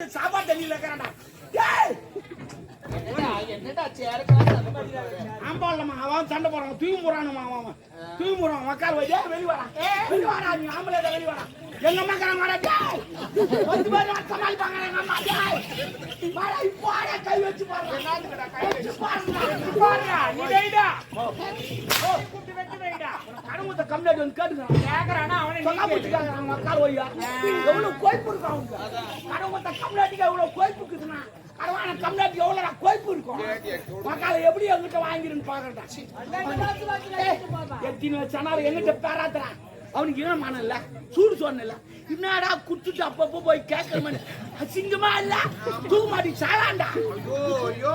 சாப்பாடு தண்ணியில இருக்கிறான்டா. டேய் என்னடா ஆம்பாளம்மா அவன் சண்டை போடுறான். தூக்கி போறானுமா அவன் அவன் முறான் போறான் வழியா வையா வெளி வரான் வெளி வாடா. நீ ஆம்பளை வெளி வாடா. எங்க அம்மா டேய் வந்து பாரு சமாளிப்பாங்க எங்க அம்மா டேய் இப்போ வாடா கை வச்சு பாரு வச்சு பாருடா பாருடா நீ வெயிடா கூட்டி வெச்சு வெயிடா கடவுத்த கம்ப்ளைண்ட் வந்து கேட்டுக்கிறான் கேக்குறானா அவனை சொன்னா புடிச்சாங்க அவன் உக்கார் வையா எவ்வளவு கோய்ப்பு இருக்கு அவனுக்கு கடவுத்த கம்ப்ளைண்ட்டுக்கு எவ்வளவு கோய்ப்பு இருக்குதுன்னா கடவான கம்ப்ளைண்ட் எவ்வளவு கோய்ப்பு இருக்கும் மக்களை எப்படி எங்கிட்ட வாங்கிருன்னு பாக்குறா எத்தின வச்சானாலும் எங்கிட்ட பேராத்துறான் அவனுக்கு என்ன மனம் இல்ல சூடு சொன்னல என்னடா குத்துட்டு அப்பப்போ போய் கேட்கற அசிங்கமா இல்ல? தூக்க மாட்டி ஐயோ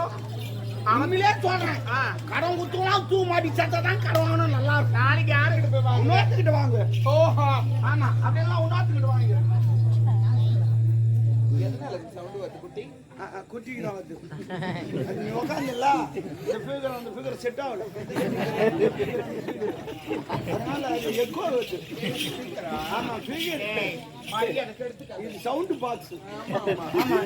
அவங்களே சொல்றேன். கடன் குத்துலாம் தூக்க மாட்டி சட்டை தான் கடன் வாங்கணும் நல்லா இருக்கும். நாளைக்கு யாருக்கிட்ட போய் வாங்க? இன்னொருத்துக்கிட்ட வாங்க. ஓஹோ. ஆமா அப்படியெல்லாம் இன்னொருத்துக்கிட்ட வாங்கிக்கிறேன் எதனால சவுண்ட் வருது குட்டி? குட்டிக்கு வந்து. நீ உட்காந்துல இந்த ஃபிகர் அந்த ஃபிகர் செட் ஆகல. அதனால அது எக்கோ வருது ஆமா ஃபிகர் இது சவுண்ட் பாக்ஸ் ஆமா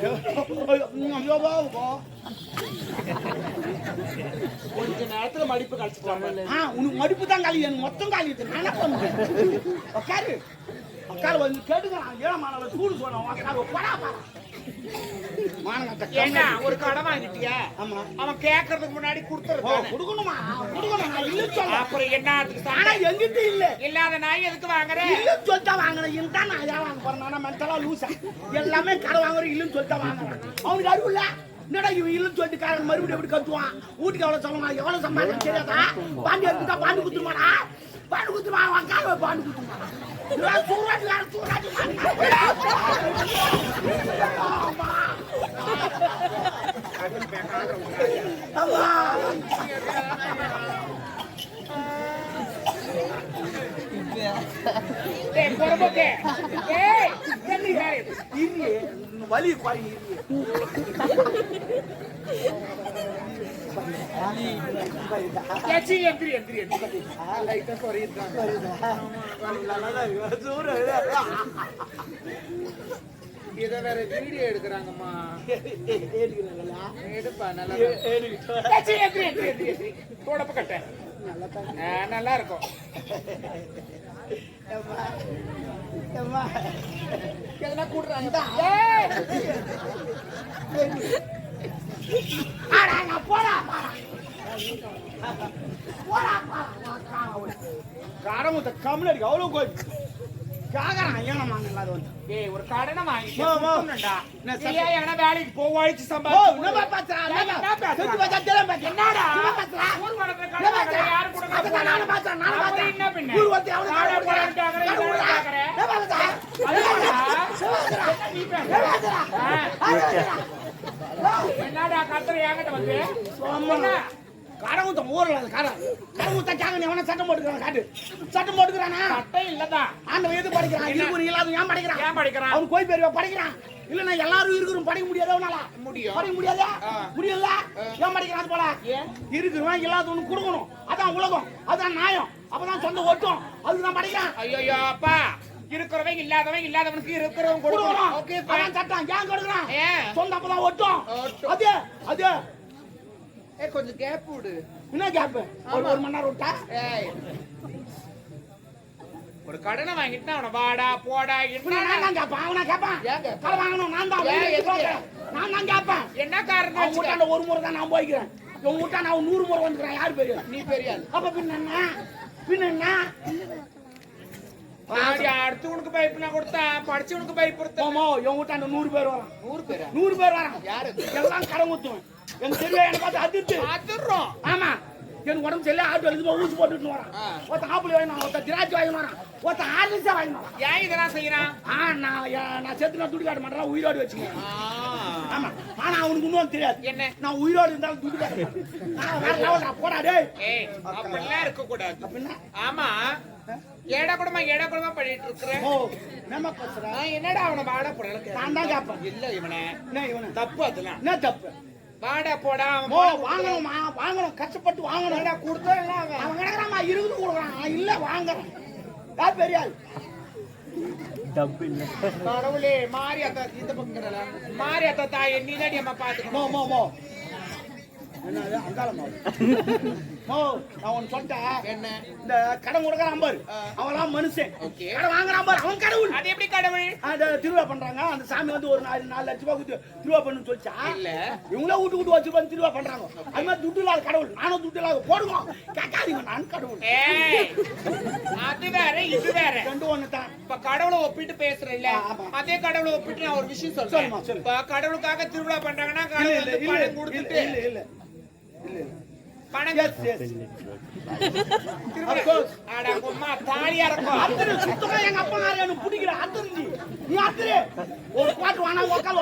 கொஞ்ச நேரத்துல மடிப்பு கழிச்சு உனக்கு மடிப்பு தான் காலி எனக்கு மொத்தம் காலி நான் உட்காரு உட்காரு வந்து கேட்டுக்கிறான் ஏழை மாணவ சூடு சொன்னோம் உட்காரு போடா பாரு. மானங்கட்ட ஒரு கடை வாங்கிட்டியா? ஆமா. அவன் கேக்குறதுக்கு முன்னாடி கொடுத்துருக்கான் கொடுக்கணுமா? கொடுக்கணும் நான் இல்ல அப்புறம் என்ன ஆனா? எங்கிட்ட இல்ல. இல்லாத நாய் எதுக்கு வாங்குற? இல்லன்னு சொல்லிட்டா வாங்கினேன். இதுதான் நான் ஏன் வாங்க போறேன். நான் மென்டலா லூசா எல்லாமே கடை வாங்குறேன் இல்லன்னு சொல்லிட்டா வாங்குறேன். அவனுக்கு அறிவு இல்ல. என்னடா இவன் இல்லன்னு சொல்லிட்டு காரன் மறுபடியும் எப்படி கத்துவான்? வீட்டுக்கு எவ்வளவு சொல்லணும் எவ்வளவு சம்பாதிக்க தெரியாதா? பாண்டி எடுத்துட்டா பாண்டி பாண்டி குத்துமா அவன் கால பாண்டி குத்துமா வலி குறை இத வேற வீடியோ எடுக்கிறாங்கம்மா எடுப்பா நல்லா ஏச்சி எந்திரி எந்திரி கட்ட ஆ, நல்லா இருக்கும் எதனா கூடுறாங்க ஏய் காரமுத்த கம்முனடி அவ்வளவு கோய் காகறான் ஏனம்மா இல்லாத வந்து. ஏய் ஒரு கடனை வாங்கிட்டு எங்கனா வேலைக்கு போ உழைச்சு ஓ சம்பாதிச்சு என்ன தெரியும்? என்னடா? ஊர் வளர்க்குற கடனை? யாரு. என்ன பின்ன? ஊர். என்ன? நீ பேசுற. கத்துற என்கிட்ட வந்து? காரமுத்த ஊர்ல அது காரம் காரமுத்த கேங்க எவனா சட்டம் போட்டுக்கிறான் காட்டு. சட்டம் போட்டுக்கிறானா? சட்டை இல்லதான் ஆண்டவன் எது படிக்கிறான்? இருக்கு இல்லாத ஏன் படிக்கிறான்? ஏன் படிக்கிறான்? அவன் கோய் பேருவா படிக்கிறான். இல்லன்னா எல்லாரும் இருக்கிறோம் படிக்க முடியாத அவனால முடியும். படிக்க முடியாதா. முடியல? ஏன் படிக்கிறான் போல? இருக்கிறவன் இல்லாதவனுக்கு கொடுக்கணும். அதான் உலகம். அதான் நியாயம். அப்பதான் சொந்த ஒட்டும் அதுதான் படிக்கிறான். ஐயோ அப்பா. இருக்கிறவன் இல்லாதவன் இல்லாதவனுக்கு இருக்கிறவன் கொடுக்கணும். சட்டம். ஏன் கொடுக்குறான்? சொந்த அப்பதான் ஒட்டும். அது அது. ஏ கொஞ்சம் கேப் விடு. என்ன கேப் ஒரு ஒரு மணி நேரம் விட்டா? ஏய். ஒரு கடனை வாங்கிட்டு அவன வாடா போடா நான் தான் கேட்பேன் அவனா கேட்பான். வாங்கணும் நான் தான். நான் தான் கேட்பேன். என்ன காரணம் அவன்? வீட்டாண்ட ஒரு முறை தான் நான் போய்க்கிறேன். உன் வீட்டா நான் நூறு முறை வந்துக்கிறேன். யாரு பெரிய நீ பெரிய. அப்ப பின்ன என்ன? பின்ன என்ன? அடுத்தவனுக்கு பயப்புனா கொடுத்தா படிச்சவனுக்கு பயப்படுத்த போமோ என் வீட்டாண்ட நூறு பேர் வரான். நூறு பேரா? நூறு பேர் வரான். யாரு எல்லாம் கடன் எனக்கு தெரியும் எனக்கு பார்த்து அதிர்த்து அதுறோம் ஆமா. எனக்கு உடம்பு சரியில்லை ஆட்டோ எழுதி ஊசி போட்டுட்டு வரான். ஆ. ஒருத்தன் ஆப்பிள் வாங்கினான் ஒருத்தன் திராட்சை ஒருத்தன் ஆர்லிஸா வாங்கிட்டு வரான். ஏன் இதெல்லாம் செய்யறான்? ஆ நான் நான் செத்து நான் துடி காட்ட மாட்டேன் உயிரோடு வச்சுக்கேன். ஆமா. ஆனா அவனுக்கு இன்னும் தெரியாது. என்ன? நான் உயிரோடு இருந்தாலும் துடி காட்ட மாட்டேன். நான் வேற லெவல்டா போடா டேய். ஏய் அப்படிலாம் இருக்க கூடாது அப்படின்னா? ஆமா. ஏடா கூடமா ஏடா கூடமா பண்ணிட்டு இருக்கிற? ஓ நம்ம பேசுற? நான் என்னடா அவனை வாடா போடா நான் தான் கேட்பேன் இல்ல இவனை. என்ன இவனு? தப்பு அதெல்லாம். என்ன தப்பு? வாடா போடா ஓ வாங்கணுமா வாங்கணும் கஷ்டப்பட்டு வாங்கணும். கொடுத்தா அவன். கிடக்குறாமா இருக்குது கொடுக்குறான். நான் இல்ல வாங்குறேன். யார் பெரிய ஆள் கடவுளே மாரியாத்தா இந்த பக்கங்கறல மாரியாத்தா தாயே நீ தான் அம்மா பாத்துக்கணும் மோ மோ மோ. என்னது? அங்காளமா மோ நான் ஒன்னு சொல்லிட்டேன் என்ன? இந்த கடன் கொடுக்குறான் பாரு அவன்லாம் மனுஷன். கடன் வாங்குறான் பாரு அவன் கடவுள். அது எப்படி கடவுள்? அந்த திருவிழா பண்றாங்க. அந்த சாமி வந்து ஒரு நாலு நாலு லட்ச ரூபாய் கொடுத்து திருவிழா பண்ணுன்னு சொல்லிச்சா இல்ல. இவங்களே வீட்டு வீட்டு வச்சு திருவிழா பண்றாங்க. அது மாதிரி துட்டு இல்லாத கடவுள். நானும் துட்டு இல்லாத போடுவோம் கேட்காதீங்க நான் கடவுள். அது வேற இது வேற. ரெண்டு ஒண்ணு தான். இப்ப கடவுளை ஒப்பிட்டு பேசுறேன்ல. ஆமா. அதே கடவுளை ஒப்பிட்டு நான் ஒரு விஷயம் சொல்றேன். இப்ப கடவுளுக்காக திருவிழா பண்றாங்கன்னா கடவுள் பணம் கொடுத்துட்டு இல்ல இல்ல.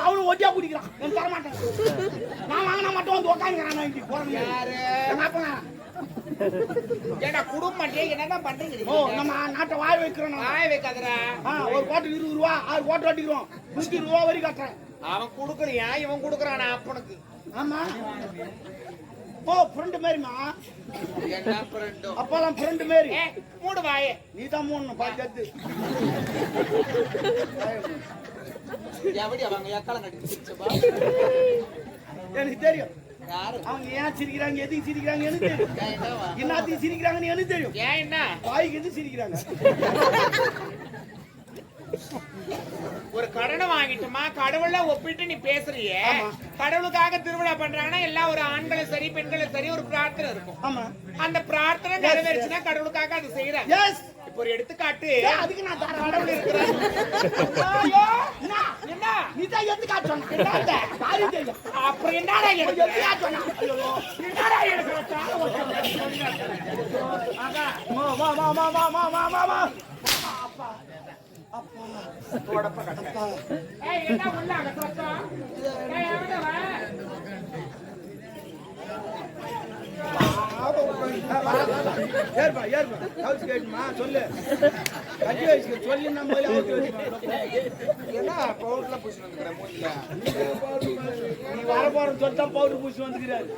அவனு ஒட்டியா குடிக்கிறான் நான் வாங்கினா மட்டும் வந்து உட்காந்துக்கிறான் ஏடா குடும்பம் என்னடா பண்றீங்க நம்ம நாட்டை வாய வைக்கிறோம் வாய வைக்காதடா. ஒரு கோட்டை இருபது ரூபா ஆறு கோட்டை ஓட்டிக்கிறோம் நூத்தி வரைக்கும் அவன் கொடுக்கலையா? இவன் கொடுக்குறானா அப்பனுக்கு? ஆமா. ஓ ஃப்ரெண்டு மாதிரிமா ஃப்ரெண்டோ அப்பெல்லாம் ஃப்ரெண்டு மாரி. மூடு வாயே. நீ தான் மூணு சிரிச்சப்பா எனக்கு தெரியும். அவங்க ஏன் சிரிக்கிறாங்க எதுக்கு சிரிக்கிறாங்க எனக்கு தெரியும்? என்னத்துக்கு சிரிக்கிறாங்கன்னு எனக்கு தெரியும். வாய்க்கு எது சிரிக்கிறாங்க? ஒரு கடனை வாங்கிட்டுமா? கடவுள ஒப்பிட்டு நீ பேசுறியே. கடவுளுக்காக திருவிழா பண்றாங்கன்னா எல்லாம் ஒரு ஆண்களும் சரி பெண்களும் சரி ஒரு பிரார்த்தனை இருக்கும். ஆமா. அந்த பிரார்த்தனை நிறைவேறுச்சுன்னா கடவுளுக்காக அது செய்யறாங்க இப்போ ஒரு எடுத்துக்காட்டு. அதுக்கு நான் கடவுள் இருக்கிறார் ஐயோ என்ன? நீ தான் தெரியும் அப்புறம் என்னடா என்னடா எனக்கு ஏற்பா ஏற்பா ஹவுஸ் கேட்டுமா சொல்லு கட்டி வச்சுக்க சொல்லி நம்ம போய் ஹவுஸ் வச்சுக்கணும் என்ன பவுடர்லாம் பூசி வந்துக்கிறேன் நீ வர போறன்னு சொல்லி பூசி வந்துக்கிறாரு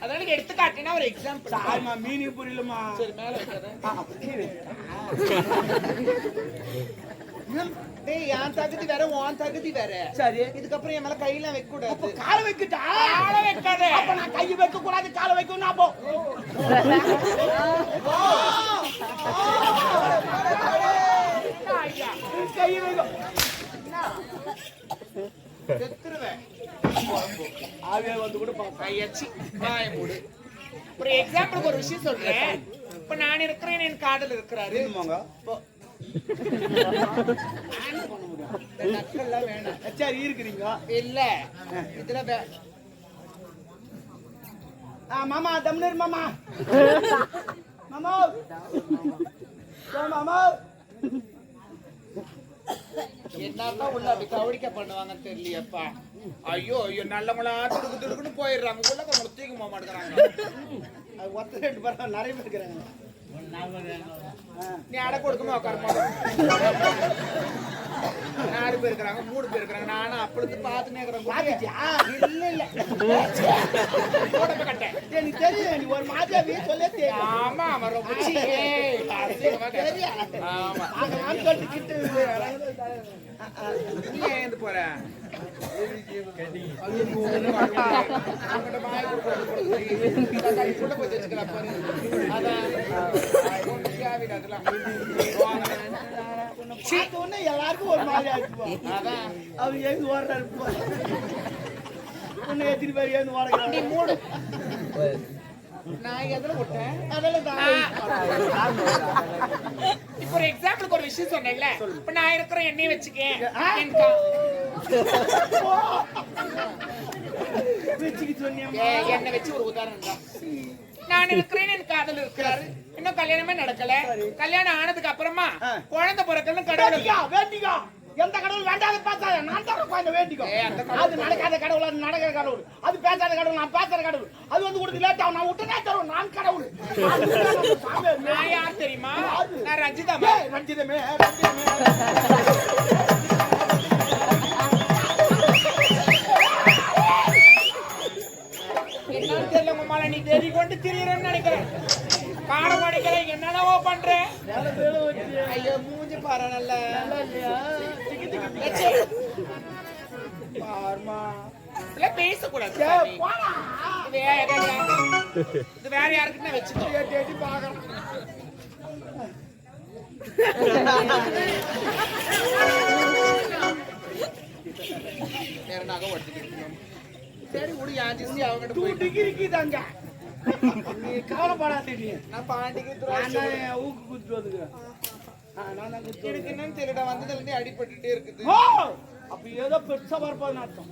ஆயிருப்போம் அதான் எடுத்துக்காட்டினா ஒரு எக்ஸாம்பிள் சாரிம்மா மீனிங் புரியலம்மா சரி மேல. டேய் என் தகுதி வேற உன் தகுதி வேற. சரி. இதுக்கப்புறம் என் மேல கையெல்லாம் வைக்க அப்ப கூடாது காலை வைக்கிட்டா? காலை வைக்காத. அப்ப நான் கையை வைக்க கூடாது காலை அப்போ. ஐயா கை வைக்கும் செத்துருவேன். ஆவியா வந்து கூட மூடு ஒரு எக்ஸாம்பிளுக்கு ஒரு விஷயம் சொல்றேன். இப்ப நான் இருக்கிறேன் என் காதல் இருக்கிறாரு. வேணாம். இருக்கிறீங்க இல்ல. இதுல மாமா தம்னர் மாமா. மாமா. மாமா. என்னதான் உள்ள அப்படி கவனிக்க பண்ணுவாங்கன்னு தெரியலையப்பா. ஐயோ ஐயோ நல்லவங்களா துடுக்கு துடுக்குன்னு போயிடுறாங்க. உள்ள கொஞ்சம் தூக்கி போக மாட்டேங்கிறாங்க அது ஒத்த ரெண்டு பேரும் நிறைய பேர் இருக்கிறாங்க. நீ அடை கொடுக்குமா உட்காருமா? நாலு பேர் இருக்கிறாங்க மூணு பேர் இருக்கிறாங்க. நானும் அப்பளுக்கு பார்த்துனே இருக்கிறேன் இல்ல இல்ல. கட்டேன். தெரியும்? நீ ஒரு மாஜாவே சொல்ல ஆமா அவன் ரொம்ப ஆமா. சொல்லிக்கிட்டு நீ ஏந்து போற? அதான். உடனே எல்லாருக்கும் ஒரு மாதிரி ஆயிடுச்சு அவர் எழுந்து ஓடுறாரு உன்னை எத்தனை பேர் எழுந்து நீ மூடு. நான் எதுல விட்டேன் இப்ப ஒரு எக்ஸாம்பிளுக்கு ஒரு விஷயம் சொன்னேன்ல இப்ப நான் இருக்கிற எண்ணெய் வச்சுக்கேன் ஆ? வச்சு ஒரு உதாரணம் தான் நான் இருக்கிறேன் என் காதல் இருக்கிறாரு. இன்னும் கல்யாணமே நடக்கல. கல்யாணம் ஆனதுக்கு அப்புறமா. குழந்தை பிறக்கணும் கடவுள் வேண்டிக்கோ எந்த கடவுள் வேண்டாத பேசாத. நான் தர குழந்தை வேண்டிக்கோ. அது நடக்காத கடவுள் அது நடக்கிற கடவுள். அது பேசாத கடவுள் நான் பேசுற கடவுள். அது வந்து கொடுத்து லேட் ஆகும். நான் விட்டுனே தரும் நான் கடவுள். நான் யார் தெரியுமா? நான் ரஞ்சிதா ஏய், ரஞ்சிதமே ரஞ்சிதமே. போட்டு திரியறேன்னு நினைக்கிறேன். காண அடிக்கிறேன் ஓ பண்றேன்? ஐயோ மூஞ்சி பாரு நல்ல. பாருமா பேசக்கூடாது இது வேற யாருக்குன்னு வச்சுக்கோ. பாக்கலாம் சரி விடு யாச்சு அவங்கிட்ட டூ டிகிரிக்கு தாங்க நீ கவலைப்படாத நீ நான் பாண்டிக்கு நான் ஊக்கு குத்து வந்துக்கிறேன். நான் தான் குத்து எனக்கு என்னன்னு தெரியல வந்ததுல இருந்தே அடிபட்டுட்டே இருக்குது. அப்ப ஏதோ பெருசா வரப்போகுதுன்னு அர்த்தம்.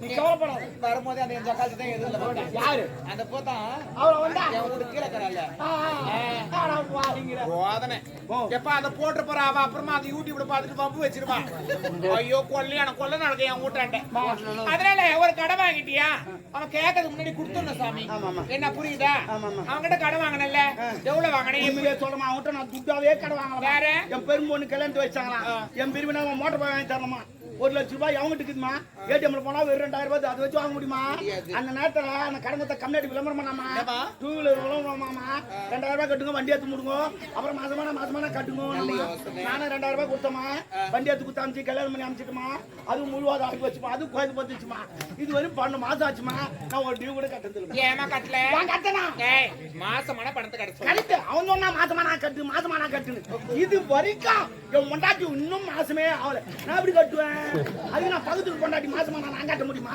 நீ கவலைப்படாத. வரும்போது அந்த ஜக்காத்து தான் போட்டேன் யாரு? அந்த போதான் அவளை வந்தா? என் வீட்டு கீழே கரால. போதனை. எப்ப அதை போட்டு போற அவ அப்புறமா அந்த யூடியூப்ல பாத்துட்டு பம்பு வச்சிருவான் ஐயோ கொல்லையான கொல்ல நடக்க என் வீட்டாண்ட அதனால ஒரு கடை வாங்கிட்டியா? அவன் கேட்கறதுக்கு முன்னாடி கொடுத்துடணும் சாமி. என்ன புரியுதா. அவன் கிட்ட கடை வாங்கினல எவ்வளவு வாங்கினேன் சொல்றேன், அவன்கிட்ட நான் துட்டாவே கடை வாங்கலாம். யாரு? என் பெரும்பொண்ணு கல்யாணத்து வச்சாங்களாம். என் பிரிவினை மோட்டார் பைக் வாங்கி தரணுமா? ஒரு லட்ச ரூபாய் அவங்ககிட்ட இருக்குதுமா. ATM ல போனா வெறும் ரெண்டாயிரம் ரூபாய் அதை வச்சு வாங்க முடியுமா? அந்த நேரத்துல அந்த கடங்கத்தை கம்மியாட்டி விளம்பரம் பண்ணாமா? ஏம்மா? two wheeler விளம்பரம் பண்ணாமா? ரெண்டாயிரம் ரூபாய் கட்டுங்க, வண்டி எடுத்து முடுங்க. அப்புறம் மாசமான மாசமான கட்டுங்க. நானும் ரெண்டாயிரம் ரூபாய் கொடுத்தோமா? வண்டி எடுத்து கொடுத்து அனுப்பிச்சு, கல்யாணம் பண்ணி அனுப்பிச்சிட்டுமா? அது முழுவதும் ஆகி வச்சுமா? அது கோயில் பத்துச்சுமா? இது வரையும் பன்னெண்டு மாசம் ஆச்சுமா நான் ஒரு டியூ கூட கட்டது. ஏமா கட்டல கட்டனா மாசமான பணத்தை கட்ட சொல்லு கரெக்ட் அவன் சொன்னா மாசமா நான் கட்டு மாசமா நான் கட்டுன்னு இது வரைக்கும் என் பொண்டாட்டி இன்னும் மாசமே ஆகல. நான் எப்படி கட்டுவேன்? அது நான் பக்கத்துக்கு பொண்டாட்டி மாசமா நான் கட்ட முடியுமா?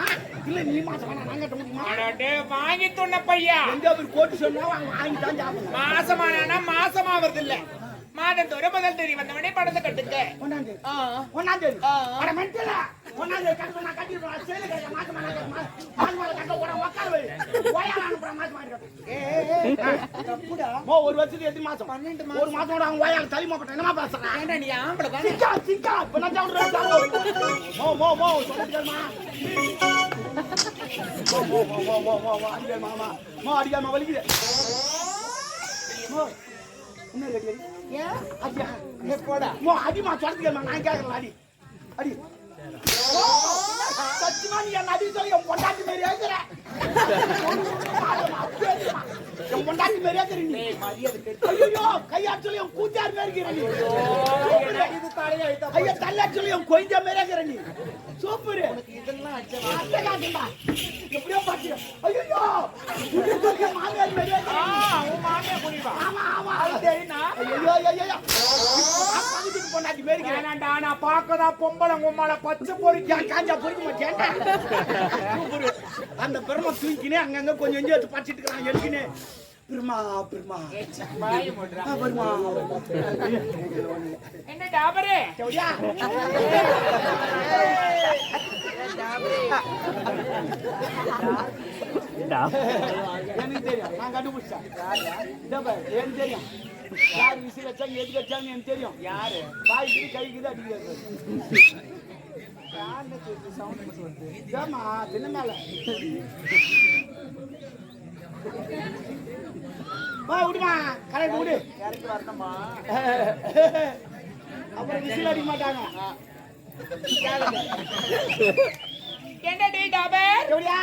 இல்ல நீ மாசமா நான் கட்ட முடியுமா? வாங்கி துண்ண பையா. எங்க போய் கோட்டு சொன்னா வாங்கி தான் சாப்பிடணும். மாசமானா மாசமாவது இல்ல மாதத்தோட முதல் தேதி வந்தவனே பணத்தை கட்டுங்க. ஒன்னாம் தேதி. ஒன்னாம் தேதி. தேதி கட்ட நான் கட்டிடுவேன் சேலை கட்ட மாசமா நான் கட்ட மாசமா கட்ட உடனே உட்கார வை ஓயால அனுப்புறேன் மாசமா கட்ட. தப்புடா. மோ ஒரு வருஷத்துக்கு எத்தனை மாசம். பன்னெண்டு ஒரு மாசம் கூட அவன் ஓயால தள்ளி மாட்டேன் என்னமா பேசுறேன் ஏன்டா நீ ஆம்பளை தானே சிக்கா சிக்கா இப்ப நான் சாப்பிடுறேன் மோ மோ மோ சொல்லுங்கம்மா மோ. மோ மோ மோ மோ மோ மோ அடிக்கல் மாமா மோ. அடிக்கல் மா வலிக்குது. மோ என்ன கேக்குறீ ஏன்? அடியா? ஏ, போடா. மோ அடிமா சொல்லுங்கம்மா நான் கேக்குறேன் அடி. அடி. சத்தியமா நீ என்ன அடி சொல்லி என் பொண்டாட்டி மாதிரி ஏக்குற என் பொண்டாட்டி மாதிரி ஏக்குற நீ? ஏய், மரியாதை கெட்டு ஐயோ கையாட் சொல்லி என் கூத்தார் மாதிரி இருக்கிற நீ? எனக்கு இது தலையில அழுத்தா ஐயா தள்ளாட் சொல்லி என் கொஞ்ச மாதிரி இருக்கிற நீ? சூப்பர். எப்படியோ பாத்தியா ஐயோ மாமியார் மாதிரி இருக்கிற ஆ, நீ. உன் மாமியா புரியுவா ஆமா ஆமா. தெரியுமா ஐயோ ஐயோ பொண்டாட்டி இருக்கிறேன் வேணாண்டா நான் பாக்கதா பொம்பளை உம்மால பச்சை பொறிக்க. காஞ்சா பொறுக்க அந்த பெருமை தூக்கினே அங்கங்க கொஞ்சம் கொஞ்சம் எடுத்து படிச்சிட்டு இருக்கான் எழுக்கினே பெருமா பெருமா. பெருமா என்ன டாபரே எனக்கு தெரியும் நான் கண்டுபிடிச்சேன் எனக்கு தெரியும் யார்? விசில் வச்சாங்க எதுக்கு வச்சாங்க எனக்கு தெரியும் யாரு வாய்க்கு கைக்கு தான் அடிக்கிறது ஏமா தின்ன மேல வா விடுமா கரெக்ட் விடு. அப்புறம் விசில் அடிக்க மாட்டாங்க. என்ன டே டாபர் எப்படியா?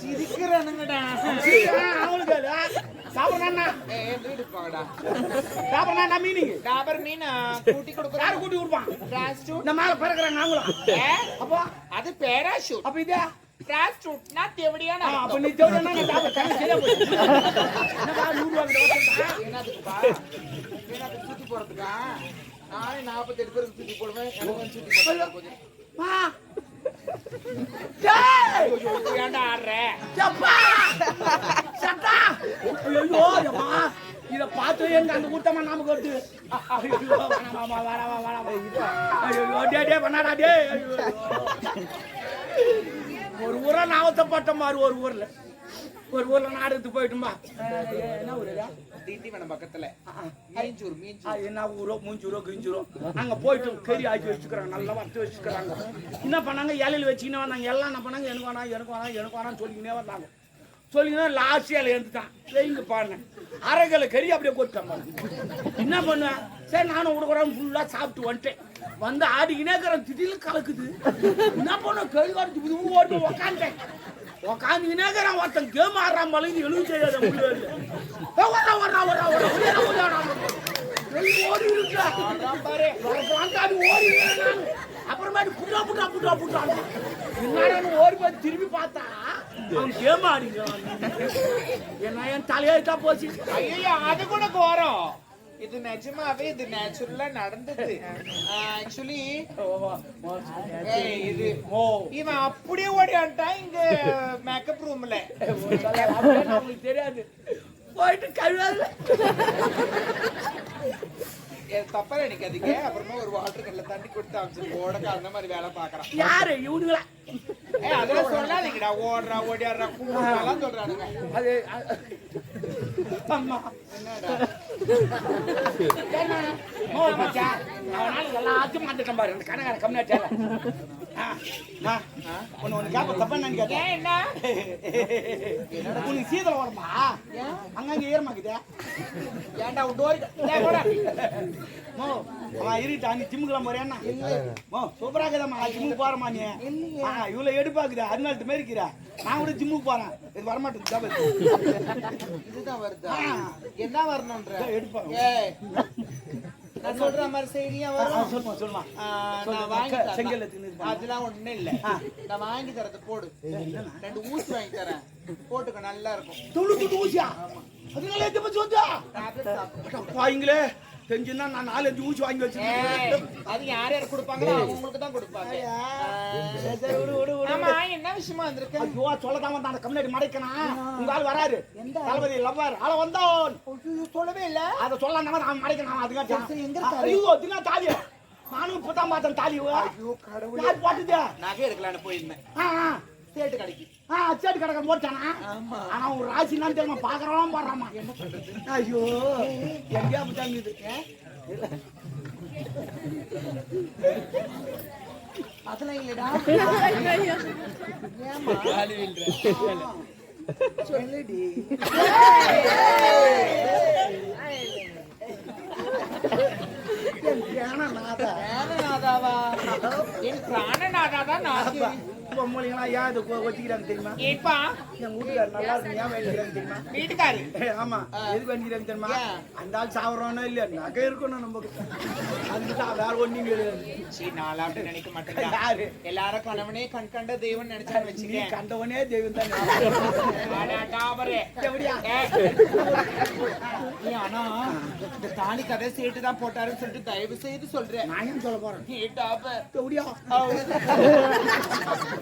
சிரிக்கிறானுங்கடா. சீக்கிரம் சாப்பிடணும்னா ஏய், வீடு போங்கடா சாப்பிடணும்னா மீனிங் டாபர் மீன் கூட்டி யாரு கொடுக்குறாரு கூட்டி கொடுப்பான் பிராஸ்டூட் இந்த மேல பிறகுறாங்க நாங்களும். அப்போ? அது பேராஷூட் அப்ப இதே? பிராஸ்டூட்னா தேவடியான அப்ப நீ தேவையான நான் சாப்பிட டைம் சரியா போச்சு. என்னடா நூறு ரூபா கிட்ட வச்சிருக்கா? என்னதுக்குப்பா என்னது சுத்தி போறதுக்கா? நானே நாற்பத்தெட்டு பேருக்கு சுத்தி போடுவேன். எனக்கு சுத்தி போடுவேன்! ஏன்டா ஆடுற சட்டா! ஐயோ, இத பார்த்து எனக்கு அந்த கூட்டமா நமக்கு வருது பண்ணாடா, ஒரு ஊரா நாவத்தப்பட்ட மாதிரி ஒரு ஊர்ல ஒரு ஊர்ல நாடகத்துக்கு போயிட்டுமா? என்ன ஊரு? திண்டிவனம் பக்கத்துல. மீஞ்சூர் மீஞ்சூர். என்ன ஊரோ மூஞ்சூரோ கிஞ்சூரோ. அங்க போயிட்டு கறி ஆக்கி வச்சுக்கிறாங்க நல்லா வறுத்து வச்சுக்கிறாங்க. என்ன பண்ணாங்க? இலையில வச்சுக்கினே வந்தாங்க. எல்லாம் என்ன பண்ணாங்க? எனக்கு வேணாம் எனக்கு வேணாம் எனக்கு வேணாம்னு சொல்லிக்கினே வந்தாங்க. சொல்லிக்கினே லாஸ்ட் இலை எழுந்துட்டான். வைங்க பாருங்க. அரைக்கலை கறி அப்படியே கொட்டாங்க என்ன பண்ணுவேன்? சரி நானும் விடுக்குறேன் ஃபுல்லாக சாப்பிட்டு வந்துட்டேன். வந்து ஆடிக்கினே இருக்கிறேன். திடீர்னு கலக்குது. என்ன பண்ண கை காட்டு ஓட்டு உக்காந்துக்கினே இருக்கிறான் ஒருத்தன் கேம் ஆடுறான் மலைக்கு எழுதி செய்யாத முடியாது. வரா வரா வரா வரா வெளியே ஓடி இருக்கா ஓடி நான் அப்புறமேட்டு புட்டா புட்டா புட்டா புட்டான் ஓடி போய் திரும்பி பார்த்தா அவன் கேம் என்ன என் தலையெழுத்தா போச்சு. ஐயோ அது கூட கோரம். இது நிஜமாவே இது நேச்சுரலா நடந்தது. ஆக்சுவலி இது ஓ. இவன் அப்படியே ஓடியான்ட்டான் இங்க மேக்கப் ரூம்ல நமக்கு தெரியாது போயிட்டு கழுவாது. தப்பா நினைக்காதீங்க. அப்புறமா ஒரு வாட்டர் கல்ல தண்ணி கொடுத்து அமைச்சு ஓடக்க அந்த மாதிரி வேலை பாக்குறான் யாரு? இவனுங்களா? அதெல்லாம் சொல்லாதீங்கடா. ஓடுறா ஓடியாடுறா கூப்பிடுறாலாம் சொல்றானுங்க. அது- அம்மா மச்சான் அவனால எல்லாத்தையும் மாட்டுட்டேன் பாரு அந்த கணக்கான கம்யூனிட்டியால உனக்கு சீதல் வருமா? அங்கங்க ஈரமாக்குதே ஏன்டா டோரி இருட்டா நீ ஜிம்முக்குலாம் போறியாண்ணா? மோ சூப்பரா இருக்குதாம்மா ஜிம்முக்கு போறமா நீ. இவ்வளவு எடுப்பாக்குது அருணாள் மாரி இருக்கிறா. நான் கூட ஜிம்முக்கு போறேன். இது வரமாட்டேன் இதுதான் வருது? என்ன வரணும்ன்ற எடுப்பாங்க நான் சொல்ற மாதிரி செய்தியா வரும்? சொல்லுமா, சொல்லுமா. நான் வாங்கி பண்ணு. அதெல்லாம் ஒண்ணும் இல்ல. நான் வாங்கி தரது போடு. ரெண்டு ஊசி வாங்கி தரேன். போட்டுக்க நல்லா இருக்கும். தொண்ணூத்தி ஊசியா? அதனால டேப்லெட் சாப்பிடு. பாய்ங்களே தெரிஞ்சுன்னா நான் நாலஞ்சு ஊசி வாங்கி வச்சிருக்கேன். அது யார் யார் கொடுப்பாங்களோ அவங்களுக்கு தான் கொடுப்பாங்க. ஆமா. என்ன விஷயமா வந்திருக்கு? ஐயோ சொல்லதான் வந்தான். கம்யூனிட்டி மடைக்கனா உங்க ஆள் வராரு. தளபதி லவ்வர். ஆள வந்தான். சொல்லவே இல்ல. அத சொல்ல நம்ம அவன் மடைக்கணும் அதுக்காக எங்க? ஐயோ தாலி. நானும் இப்பதான் பார்த்தேன் தாலி. ஐயோ கடவுளே. போட்டுதே நகை எடுக்கலான்னு போயிருந்தேன். சேட்டு கடைக்கு. ஆ அச்சாடி கடக்க போட்டானா? ஆமா. ஆனா ஒரு ராசி என்ன தெரியுமா? பாக்குறவன் போடுறாமா? ஐயோ எங்கேயா போட்டாங்க அதெல்லாம் இல்லடா. சொல்லுடி. என் பிராணநாதா. பிராணநாதாவா? என் பிராணநாதா தான் நான் பொம்பளைங்களா ஏன் இது கொ- கொத்திக்கிறாங்க தெரியுமா? ஏப்பா? என் வீட்டுக்காரர் நல்லா இருக்கு ஏன் வேண்டிக்கிறாங்க தெரியுமா? வீட்டுக்காரு ஆமா. எதுக்கு வேண்டிக்கிறாங்க தெரியுமா? அந்த ஆள் சாவறானோ இல்லையா நகை இருக்கணும் நமக்கு. அதுதான் வேற ஒண்ணும் கிடையாது சீ நாளா அப்படி நினைக்க மாட்டேங்க யாரு? எல்லாரும் கணவனே கண் கண்ட தெய்வம் நினைச்சான்னு நீ வச்சுக்க கண்டவனே தெய்வம் தான். ஆனா இந்த தாலி கதை சேட்டு தான் போட்டாருன்னு சொல்லிட்டு தயவு செய்து சொல்றேன். நான் ஏன் சொல்ல போறேன்?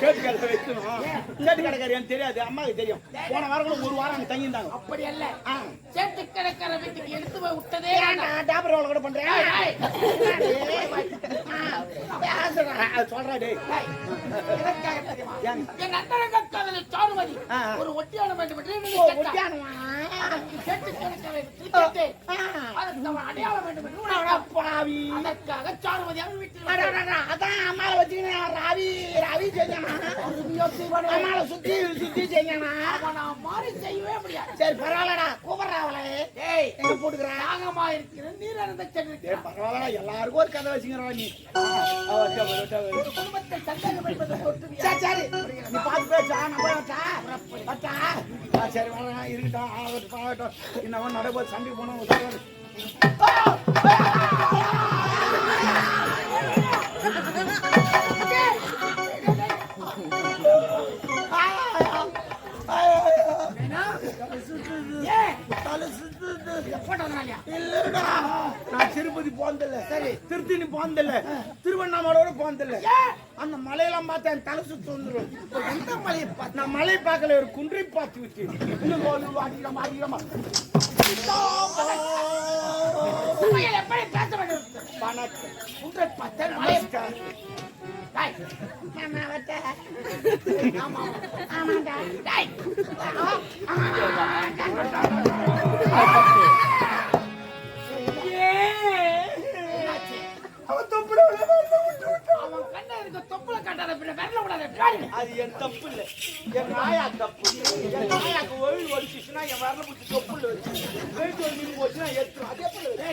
சேட்டு தெரியாது அம்மாவுக்கு தெரியும் போன வாரம் கூட ஒரு வாரம் தங்கியிருந்தாங்க அப்படி அல்ல சேட்டு கடைக்கார வீட்டுக்கு எடுத்து போய் விட்டதே நான் டேபர் ரோல கூட பண்றேன் சொல்றா டேய் எங்க அண்ணன் காதலி சாருமதி ஒரு ஒட்டியான அடையாளம் வேண்டும் என்று அதற்காக சாருமதி அவன் வீட்டில் அதான் அம்மாவை வச்சுக்கணும் ராவி. ரவி செஞ்சானா சுத்தி சுத்தி செஞ்சானா நான் மாறி செய்யவே முடியாது. சரி பரவாயில்லடா கூப்பிடுறா அவளே ஏய் எங்க போட்டுக்கிறா? தாகமா இருக்கிற நீர் அந்த சென்று எல்லாருக்கும் ஒரு கதை வச்சுக்கிறா நீ. குடும்பத்தை சண்டை சரி நீ பார்த்து சரி வேணா இருக்கட்டும். ஆகட்டும் ஆகட்டும் இன்னமும் நடைபோது சண்டைக்கு போனோம் பார்த்தா தலை சுத்து வந்துடும் எந்த மலையை பார்த்து நான் மலையை பார்க்கல ஒரு குன்றை பார்த்து விட்டு இன்னும் அடிக்கிறோம் அடிக்கிறோமா எப்படி பேச வேண்டும்? பணத்தை குன்றை பார்த்தேன் மலையை ஆமாண்டா அது என் தப்பு இல்ல என் நாயா தப்பு. என் நாயாக்கு ஒழு ஒடிச்சுச்சுன்னா என் வரல பிடிச்சி தொப்புல வச்சு. வெயிட் ஒழுங்கு போச்சுன்னா எடுத்துரும் அதே போல